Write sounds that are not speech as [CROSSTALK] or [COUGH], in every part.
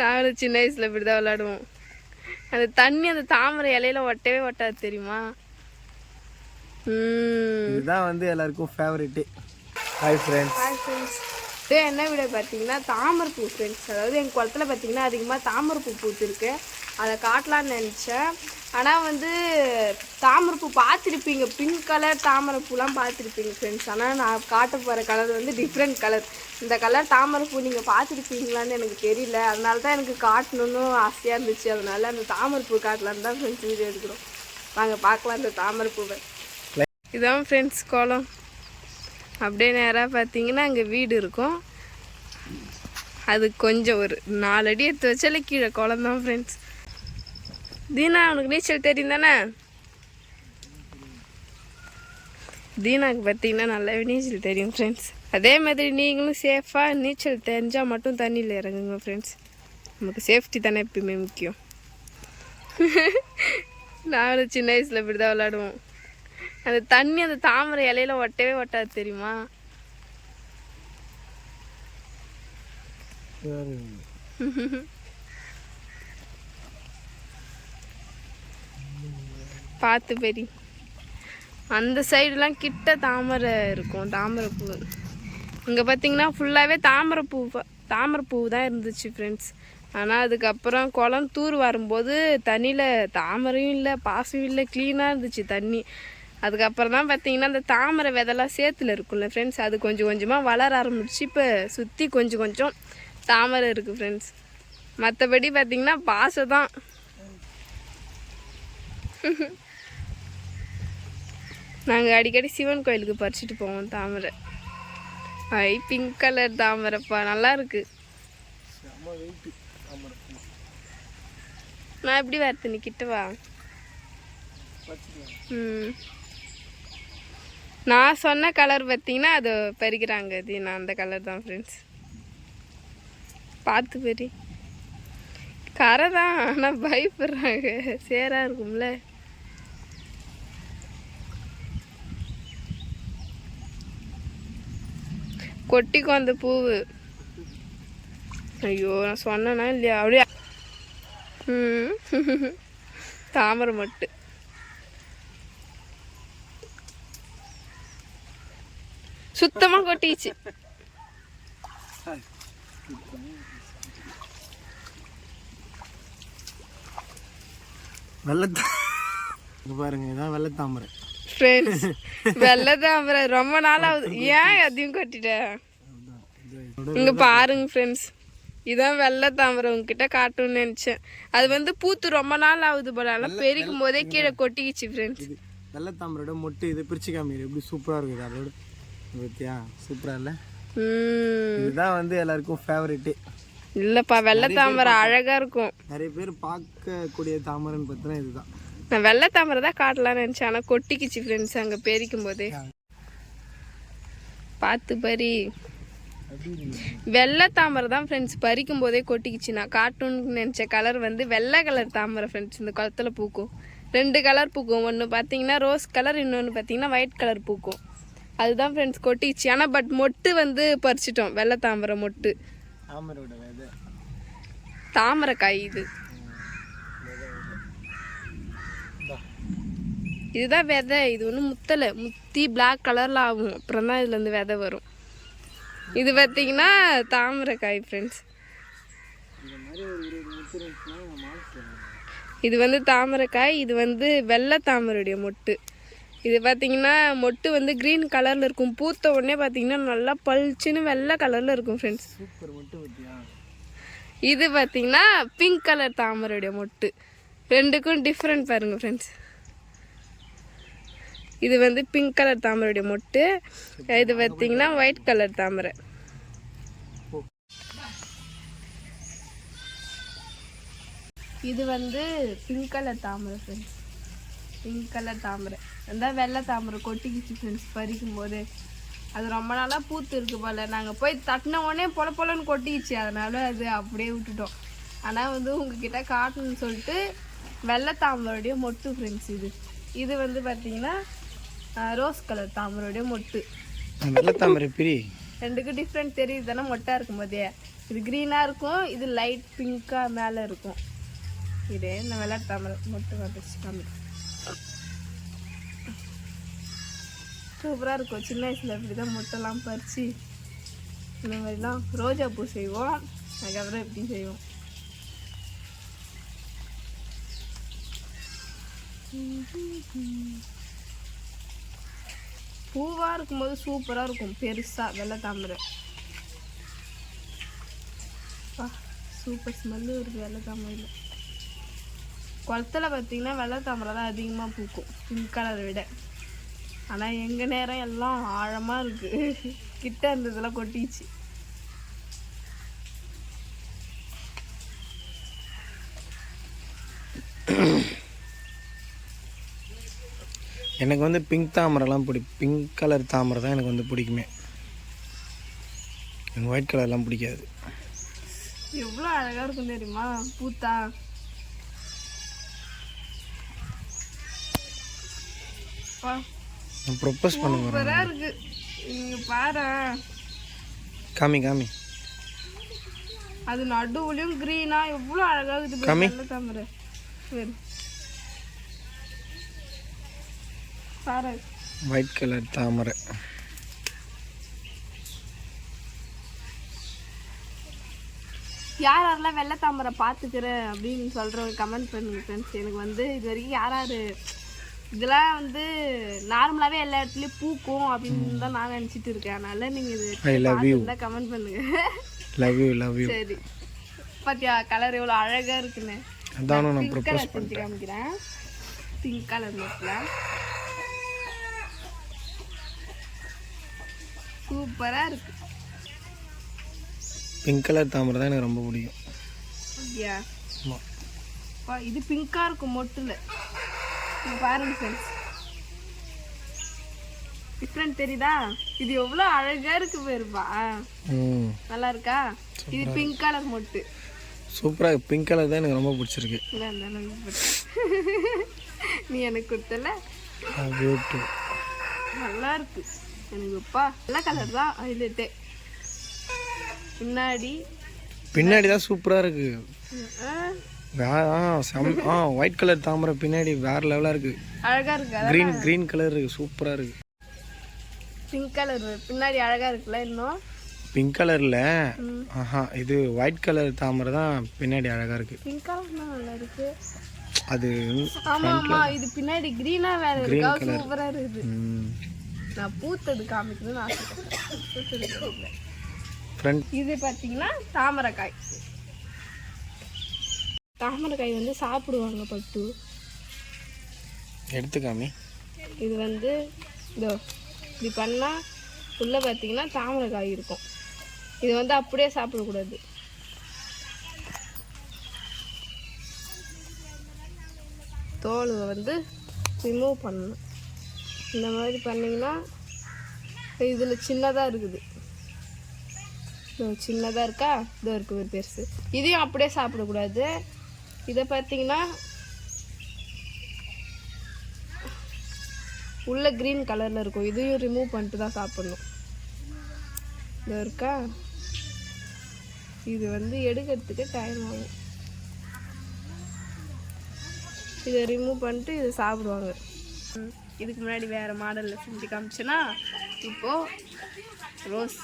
நாங்களும் சின்ன வயசுல இப்படி தான் விளையாடுவோம். அந்த தண்ணி அந்த தாமரை இலையில ஒட்டவே ஒட்டாது தெரியுமா? ம். இதுதான் வந்து எல்லாருக்கும் favourite hi friends hi friends இது என்ன வீடியோ பார்த்தீங்கன்னா தாமரைப்பூ ஃப்ரெண்ட்ஸ் அதாவது எங்கள் குளத்துல பார்த்தீங்கன்னா அதிகமாக தாமரைப்பூ பூத்துருக்கு. அதை காட்டலான்னு நினச்சேன். ஆனால் வந்து தாமரைப்பூ பார்த்துருப்பீங்க. பிங்க் கலர் தாமரைப்பூலாம் பார்த்துருப்பீங்க ஃப்ரெண்ட்ஸ் ஆனால் நான் காட்ட போகிற கலர் வந்து டிஃப்ரெண்ட் கலர் இந்த கலர் தாமரைப்பூ நீங்கள் பார்த்துருப்பீங்களான்னு எனக்கு தெரியல. அதனால தான் எனக்கு காட்டணும்னு ஆசையாக இருந்துச்சு. அதனால அந்த தாமரைப்பூ காட்டலான்னு தான் ஃப்ரெண்ட்ஸ் வீடியோ எடுக்கிறோம். நாங்கள் பார்க்கலாம் அந்த தாமரைப்பூவை. இதுதான் ஃப்ரெண்ட்ஸ் கோலம் அப்படியே நேராக பார்த்தீங்கன்னா அங்கே வீடு இருக்கும். அது கொஞ்சம் ஒரு நாலு அடி எடுத்து வச்சாலே கீழே குளம் தான் ஃப்ரெண்ட்ஸ் தீனா உனக்கு நீச்சல் தெரியும் தானே தீனாக்கு பார்த்தீங்கன்னா நல்லாவே நீச்சல் தெரியும் ஃப்ரெண்ட்ஸ் அதே மாதிரி நீங்களும் சேஃபாக நீச்சல் தெரிஞ்சால் மட்டும் தண்ணியில் இறங்குங்க ஃப்ரெண்ட்ஸ் நமக்கு சேஃப்டி தானே எப்பயுமே முக்கியம். [LAUGHS] நாங்களும் சின்ன வயசில் இப்படி தான் விளையாடுவோம். அந்த தண்ணி அந்த தாமரை இலையில ஒட்டவே ஒட்டாது தெரியுமா? [LAUGHS] பார்த்து பெரி. அந்த சைடுலாம் கிட்ட தாமரை இருக்கும் தாமரை பூ. இங்கே பார்த்தீங்கன்னா ஃபுல்லாகவே தாமரை பூ தாமரை பூ தான் இருந்துச்சு ஃப்ரெண்ட்ஸ் ஆனால் அதுக்கப்புறம் குளம் தூர் வரும்போது தண்ணியில் தாமரையும் இல்லை பாசம் இல்லை க்ளீனாக இருந்துச்சு தண்ணி. அதுக்கப்புறம் தான் பார்த்தீங்கன்னா அந்த தாமரை விதெல்லாம் சேத்துல இருக்கும்ல ஃப்ரெண்ட்ஸ் அது கொஞ்சம் கொஞ்சமாக வளர ஆரம்பிச்சு இப்போ சுற்றி கொஞ்சம் கொஞ்சம் தாமரை இருக்குது ஃப்ரெண்ட்ஸ் மற்றபடி பார்த்தீங்கன்னா பாசம் தான். [LAUGHS] நாங்கள் அடிக்கடி சிவன் கோயிலுக்கு பறிச்சுட்டு போவோம் தாமரை. ஐ பிங்க் கலர் தாமரைப்பா நல்லா இருக்கு. நான் எப்படி வரத்து நீ கிட்டவா ம். நான் சொன்ன கலர் பார்த்தீங்கன்னா அது பறிக்கிறாங்க அது நான் அந்த கலர் தான் ஃப்ரெண்ட்ஸ் பார்த்து பெரிய கரை தான் ஆனால் பயப்படுறாங்க. சேராக இருக்கும்ல. கொட்டிக்கும் அந்த பூவு. ஐயோ நான் சொன்னேன்னா இல்லையா? அப்படியே தாமரை மட்டு. சுத்தமா கொட்டிச்சு. வெள்ளத்தா பாருங்க இதான் வெள்ளத்தாமரை. ஃப்ரெண்ட்ஸ் வெள்ளை தாமரை ரொம்ப நாள் ஆகுது ஏன் அதையும் கொட்டிட்ட? இங்க பாருங்க ஃப்ரெண்ட்ஸ் இதான் வெள்ளை தாமரை உங்ககிட்ட காட்டணும்னு நினைச்சேன். அது வந்து பூத்து ரொம்ப நாள் ஆகுது போல. ஆனால் பெருக்கும் போதே கீழே கொட்டிக்கிச்சு ஃப்ரெண்ட்ஸ் இது வெள்ளத்தாமரோட மொட்டு இது பிரிச்சு காமிரு எப்படி சூப்பராக இருக்குது அதோட பத்தியா? சூப்பராக இல்லை? இதுதான் வந்து எல்லாருக்கும் ஃபேவரெட்டு இல்லப்பா வெள்ளை தாமரை அழகா இருக்கும். நிறைய பேர் பார்க்கக்கூடிய தாமரைன்னு பார்த்தீங்கன்னா இதுதான். நான் வெள்ளை தாமரை தான் காட்டலாம்னு நினச்சேன். ஆனால் கொட்டிக்கிச்சு ஃப்ரெண்ட்ஸ் அங்கே பெரிக்கும் போதே பார்த்து பறி வெள்ளை தாமரை தான் ஃப்ரெண்ட்ஸ் பறிக்கும் போதே கொட்டிக்கிச்சு. நான் காட்டணும்னு நினச்ச கலர் வந்து வெள்ளை கலர் தாமரை ஃப்ரெண்ட்ஸ் இந்த குளத்துல பூக்கும். ரெண்டு கலர் பூக்கும். ஒன்று பார்த்தீங்கன்னா ரோஸ் கலர் இன்னொன்று பார்த்தீங்கன்னா ஒயிட் கலர் பூக்கும். அதுதான் ஃப்ரெண்ட்ஸ் கொட்டிக்கிச்சு. ஆனால் பட் மொட்டு வந்து பறிச்சிட்டோம். வெள்ளை தாமரை மொட்டு. தாமரை காய் இது. இதுதான் விதை. இது ஒன்றும் முத்தலை. முத்தி பிளாக் கலரில் ஆகும். அப்புறம் தான் இதுலேருந்து விதை வரும். இது பார்த்தீங்கன்னா தாமரைக்காய் ஃப்ரெண்ட்ஸ் இது வந்து தாமரைக்காய் இது வந்து வெள்ளை தாமரையுடைய மொட்டு. இது பார்த்தீங்கன்னா மொட்டு வந்து க்ரீன் கலரில் இருக்கும். பூத்த உடனே பார்த்தீங்கன்னா நல்லா பளிச்சுன்னு வெள்ளை கலரில் இருக்கும் ஃப்ரெண்ட்ஸ் இது பார்த்தீங்கன்னா பிங்க் கலர் தாமரையுடைய மொட்டு. ரெண்டுக்கும் டிஃப்ரெண்ட் பாருங்க ஃப்ரெண்ட்ஸ் இது வந்து பிங்க் கலர் தாமரையுடைய மொட்டு. இது பார்த்தீங்கன்னா ஒயிட் கலர் தாமரை. இது வந்து பிங்க் கலர் தாமரை ஃப்ரெண்ட்ஸ் பிங்க் கலர் தாமரை. அந்த வெள்ளை தாமரை கொட்டிக்கிச்சு ஃப்ரெண்ட்ஸ் பறிக்கும் போது அது ரொம்ப நாளாக பூத்து இருக்கு போல. நாங்கள் போய் தட்டின உடனே பொல பொலன்னு கொட்டிக்கிச்சு. அதனால அது அப்படியே விட்டுட்டோம். ஆனால் வந்து உங்ககிட்ட காட்டணும்னு சொல்லிட்டு வெள்ளை தாமரையுடைய மொட்டு ஃப்ரெண்ட்ஸ் இது. இது வந்து பார்த்திங்கன்னா ரோஸ் கலர் தாமரையுடைய மொட்டு. வெள்ளத்தாமரை பிரி. ரெண்டுக்கும் டிஃப்ரெண்ட் தெரியுது தானே மொட்டா இருக்கும் போதே. இது க்ரீனாக இருக்கும் இது லைட் பிங்க்காக மேலே இருக்கும். இது இந்த வெள்ளாட்டு தாமரை மொட்டை வந்துச்சு காமிக்கும் சூப்பராக இருக்கும் சின்ன வயசில் இப்படி தான் மொட்டைலாம் பறித்து இந்த மாதிரிலாம் ரோஜா பூ செய்வோம் அதுக்கப்புறம் இப்படி செய்வோம். பூவாக இருக்கும்போது சூப்பராக இருக்கும். பெருசாக வெள்ளை தாமரை. சூப்பர் ஸ்மெல்லு இருக்குது வெள்ளை தாமரையில். குளத்துல பார்த்தீங்கன்னா வெள்ளை தாமரை தான் அதிகமாக பூக்கும். பிங்க் கலரை விட. ஆனால் எங்கள் நேரம் எல்லாம் ஆழமாக இருக்குது கிட்ட இருந்ததெல்லாம் கொட்டிச்சு எனக்கு வந்து பிங்க் தாமரைலாம் பிடி பிங்க் கலர் தாமரை தான் எனக்கு வந்து பிடிக்குமே. எனக்கு ஒயிட் கலர்லாம் பிடிக்காது. எவ்வளோ அழகாக இருக்கும் தெரியுமா? பூத்தா. நான் ப்ரொப்போஸ் பண்ண போகிறேன் இருக்கு. இங்கே பாரு. காமி காமி. அது நடுவுலையும் க்ரீனா எவ்வளோ அழகா இருக்குது காமி. தாமரை. சரி பாரு ஒயிட் கலர் தாமரை. யார் யாரெல்லாம் வெள்ளை தாமரை பார்த்துக்கிறேன் அப்படின்னு சொல்கிறவங்க கமெண்ட் பண்ணுங்க ஃப்ரெண்ட்ஸ் எனக்கு வந்து இது வரைக்கும் யார் யார் இதெல்லாம் வந்து நார்மலாகவே எல்லா இடத்துலையும் பூக்கும் அப்படின்னு தான் நான் நினச்சிட்டு இருக்கேன். அதனால நீங்கள் இது கமெண்ட் பண்ணுங்க. லவ் யூ லவ் யூ சரி. பாத்தியா கலர் எவ்வளோ அழகாக இருக்குன்னு. அதானும் நான் கலர் செஞ்சு காமிக்கிறேன். பிங்க் கலர் நோட்டில் சூப்பராக இருக்கு. பிங்க் கலர் தாமரை தான் எனக்கு ரொம்ப பிடிக்கும். அப்படியா? ஆமாம் இது பிங்காக இருக்கும் மொட்டில். பாருங்க ஃப்ரெண்ட்ஸ் டிஃப்ரெண்ட் தெரியுதா? இது எவ்வளோ அழகாக இருக்கு பேருப்பா. நல்லா இருக்கா? இது பிங்க் கலர் மொட்டு. சூப்பராக பிங்க் கலர் தான் எனக்கு ரொம்ப பிடிச்சிருக்கு. நீ எனக்கு கொடுத்தல. நல்லா இருக்கு. எனக்கு அப்பா நல்ல கலர் தான் ஹைலைட்டே பின்னாடி. பின்னாடி தான் சூப்பராக இருக்கு. ஆ, வே ஆ செம் ஆ ஒயிட் கலர் தாமரை பின்னாடி வேறு லெவலாக இருக்குது அழகா இருக்கு க்ரீன் க்ரீன் கலர் இருக்குது சூப்பராக இருக்குது பிங்க் கலர் பின்னாடி அழகா இருக்குல்ல இன்னும்? பிங்க் கலரில். ஆஹா இது ஒயிட் கலர் தாமரை தான் பின்னாடி அழகாக இருக்குது பிங்க் கலர் நல்லா இருக்கு. அது ஆமா ஆமா இது பின்னாடி கிரீனா வேற இருக்கா. சூப்பரா இருக்குது. நான் பூத்தது காமிக்கணும்னு ஆசைப்பட்டேன் இது பார்த்தீங்கன்னா தாமரைக்காய். தாமரைக்காய் வந்து சாப்பிடுவாங்க பட்டு. எடுத்துக்காமி இது வந்து இதோ இப்படி பண்ணால் உள்ளே பார்த்தீங்கன்னா தாமரைக்காய் இருக்கும். இது வந்து அப்படியே சாப்பிடக்கூடாது. தோலை வந்து ரிமூவ் பண்ணணும். இந்த மாதிரி பண்ணிங்கன்னா இதில் சின்னதாக இருக்குது. சின்னதாக இருக்கா? இதோ இருக்குது பெருசு. இதையும் அப்படியே சாப்பிடக்கூடாது. இதை பார்த்தீங்கன்னா உள்ளே க்ரீன் கலரில் இருக்கும். இதையும் ரிமூவ் பண்ணிட்டு தான் சாப்பிட்ணும். இதோ இருக்கா? இது வந்து எடுக்கிறதுக்கு டைம் ஆகும். இதை ரிமூவ் பண்ணிட்டு இதை சாப்பிடுவாங்க. ம், இதுக்கு முன்னாடி வேறு மாடலில் செஞ்சு காமிச்சேன்னா இப்போது ரோஸ்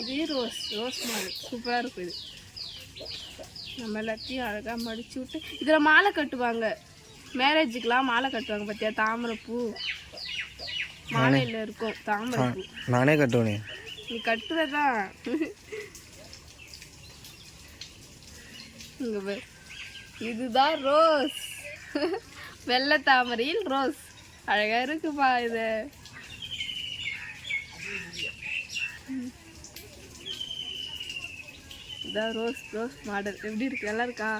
இது ரோஸ் ரோஸ் மாடல் சூப்பராக இருக்கும் இது. நம்ம எல்லாத்தையும் அழகாக மடிச்சு விட்டு இதில் மாலை கட்டுவாங்க. மேரேஜுக்கெலாம் மாலை கட்டுவாங்க பார்த்தியா தாமரை பூ மாலையில் இருக்கும் தாமரை பூ நானே கட்டுவேனே. நீ கட்டுறதா இங்க. இதுதான் ரோஸ். வெள்ளை தாமரையில் ரோஸ். அழகா இருக்குப்பா இது. இதான் ரோஸ் ரோஸ் மாடல். எப்படி இருக்கு? நல்லா இருக்கா?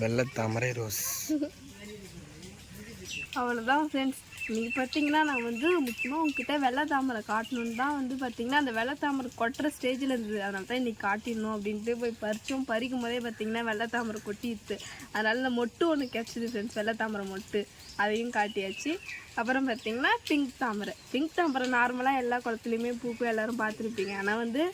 வெள்ளை தாமரை ரோஸ். அவ்வளோதான் ஃப்ரெண்ட்ஸ் நீங்கள் பார்த்தீங்கன்னா நான் வந்து முக்கியமாக உங்ககிட்ட வெள்ளை தாமரை காட்டணுன்னு தான் வந்து பார்த்தீங்கன்னா அந்த வெள்ளை தாமரை கொட்டுற ஸ்டேஜில் இருந்தது. அதனால தான் இன்றைக்கி காட்டிடணும் அப்படின்ட்டு போய் பறிச்சோம் பறிக்கும் போதே பார்த்தீங்கன்னா வெள்ளை தாமரை கொட்டிடுது அதனால் இந்த மொட்டு ஒன்று கிடச்சிது ஃப்ரெண்ட்ஸ் வெள்ளை தாமரை மொட்டு. அதையும் காட்டியாச்சு. அப்புறம் பார்த்தீங்கன்னா பிங்க் தாமரை. பிங்க் தாமரை நார்மலாக எல்லா குளத்துலையுமே பூப்பு எல்லோரும் பார்த்துருப்பீங்க. ஆனால் வந்து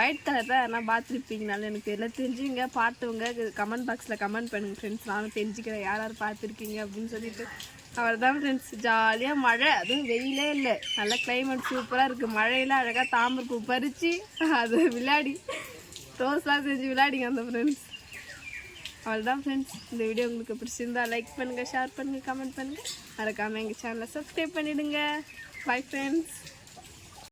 ஒயிட் கலர் தான் நான் பார்த்துருப்பீங்கனால எனக்கு எல்லாம் தெரிஞ்சுங்க பார்த்தவங்க கமெண்ட் பாக்ஸில் கமெண்ட் பண்ணுங்கள் ஃப்ரெண்ட்ஸ் நானும் தெரிஞ்சுக்கிறேன். யார் யார் பார்த்துருக்கீங்க அப்படின்னு சொல்லிட்டு. அவர் தான் ஃப்ரெண்ட்ஸ் ஜாலியாக மழை. அதுவும் வெயிலே இல்லை. நல்ல கிளைமேட் சூப்பராக இருக்குது மழையில் அழகாக தாமரைப்பூ பறித்து அது விளையாடி ரோஸ்லாம் செஞ்சு விளையாடிங்க அந்த ஃப்ரெண்ட்ஸ் அவ்வளோதான் ஃப்ரெண்ட்ஸ் இந்த வீடியோ உங்களுக்கு பிடிச்சிருந்தா லைக் பண்ணுங்கள் ஷேர் பண்ணுங்கள் கமெண்ட் பண்ணுங்கள் மறக்காமல் எங்கள் சேனலை சப்ஸ்கிரைப் பண்ணிவிடுங்க பை ஃப்ரெண்ட்ஸ்